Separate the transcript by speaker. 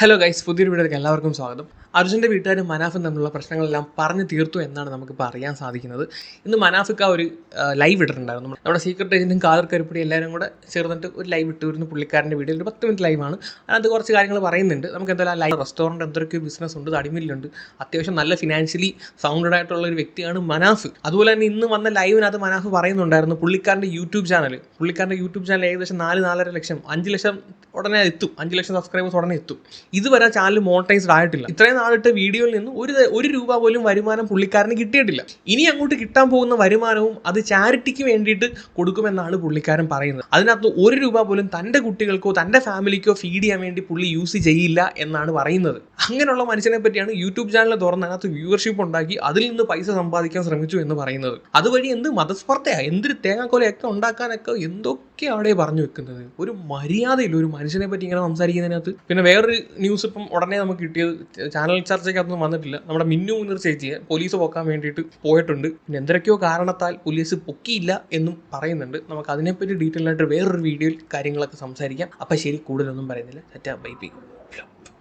Speaker 1: Hello guys പുതിയൊരു വീഡിയോയിലേക്ക് എല്ലാവർക്കും സ്വാഗതം. അർജുന്റെ വീട്ടുകാരും മനാഫും തമ്മിലുള്ള പ്രശ്നങ്ങളെല്ലാം പറഞ്ഞു തീർത്തു എന്നാണ് നമുക്കിപ്പോൾ അറിയാൻ സാധിക്കുന്നത്. ഇന്ന് മനാഫിക്ക് ആ ഒരു ലൈവ് ഇട്ടിട്ടുണ്ടായിരുന്നു. നമ്മുടെ സീക്രട്ട് ഏജന്റും കാതർ കരുപ്പടി എല്ലാവരും കൂടെ ചേർന്നിട്ട് ഒരു ലൈവ് ഇട്ടിരുന്നു പുള്ളിക്കാരന്റെ വീഡിയോയിൽ ഒരു പത്ത് മിനിറ്റ് ലൈവാണ് അതിനകത്ത് കുറച്ച് കാര്യങ്ങൾ പറയുന്നുണ്ട്. നമുക്ക് എന്തായാലും ലൈവ് റെസ്റ്റോറന്റ് എന്തൊക്കെയോ ബിസിനസ് ഉണ്ട് അടിമില്ലുണ്ട്. അത്യാവശ്യം നല്ല ഫിനാൻഷ്യലി സൗണ്ടഡ് ആയിട്ടുള്ള ഒരു വ്യക്തിയാണ് മനാഫ്. അതുപോലെ തന്നെ ഇന്ന് വന്ന ലൈവിനകത്ത് മനാഫ് പറയുന്നുണ്ടായിരുന്നു പുള്ളിക്കാരന്റെ യൂട്യൂബ് ചാനൽ പുള്ളിക്കാരന്റെ യൂട്യൂബ് ചാനൽ ഏകദേശം നാല് നാലര ലക്ഷം അഞ്ച് ലക്ഷം ഉടനെ എത്തും. അഞ്ച് ലക്ഷം സബ്സ്ക്രൈബേഴ്സ് ഉടനെ എത്തും. ഇതുവരെ ചാനൽ മോണിറ്റൈസ്ഡ് ആയിട്ടില്ല. ഇത്രയും നാളിട്ട് വീഡിയോയിൽ നിന്ന് ഒരു ഒരു രൂപ പോലും വരുമാനം പുള്ളിക്കാരന് കിട്ടിയിട്ടില്ല. ഇനി അങ്ങോട്ട് കിട്ടാൻ പോകുന്ന വരുമാനവും അത് ചാരിറ്റിക്ക് വേണ്ടിയിട്ട് കൊടുക്കുമെന്നാണ് പുള്ളിക്കാരൻ പറയുന്നത്. അതിനകത്ത് ഒരു രൂപ പോലും തന്റെ കുട്ടികൾക്കോ തന്റെ ഫാമിലിക്കോ ഫീഡ് ചെയ്യാൻ വേണ്ടി പുള്ളി യൂസ് ചെയ്യില്ല എന്നാണ് പറയുന്നത്. അങ്ങനെയുള്ള മനുഷ്യനെ പറ്റിയാണ് യൂട്യൂബ് ചാനൽ തുറന്ന് അതിനകത്ത് വ്യൂവർഷിപ്പ് ഉണ്ടാക്കി അതിൽ നിന്ന് പൈസ സമ്പാദിക്കാൻ ശ്രമിച്ചു എന്ന് പറയുന്നത്. അതുവഴി എന്ത് മതസ്പർദ്ധയാ? എന്തൊരു തേങ്ങാക്കൊലയൊക്കെ ഉണ്ടാക്കാനൊക്കെ എന്തൊക്കെയാണ് പറഞ്ഞു വെക്കുന്നത്? ഒരു മര്യാദയില്ല ഒരു മനുഷ്യനെ പറ്റി ഇങ്ങനെ സംസാരിക്കുന്നതിനകത്ത്. പിന്നെ വേറൊരു ന്യൂസ് ഇപ്പം ഉടനെ നമുക്ക് കിട്ടിയത് ചാനൽ ചർച്ചയ്ക്കകത്തൊന്നും വന്നിട്ടില്ല. നമ്മുടെ മിന്നു മുന്നീർ ചേച്ചിയെ പോലീസ് പൊക്കാൻ വേണ്ടിയിട്ട് പോയിട്ടുണ്ട്. പിന്നെ എന്തൊക്കെയോ കാരണത്താൽ പോലീസ് പൊക്കിയില്ല എന്നും പറയുന്നുണ്ട്. നമുക്ക് അതിനെപ്പറ്റി ഡീറ്റെയിൽ ആയിട്ട് വേറൊരു വീഡിയോയിൽ കാര്യങ്ങളൊക്കെ സംസാരിക്കാം. അപ്പം ശരി കൂടുതലൊന്നും പറയുന്നില്ല. സെറ്റാ ബൈ ബൈ.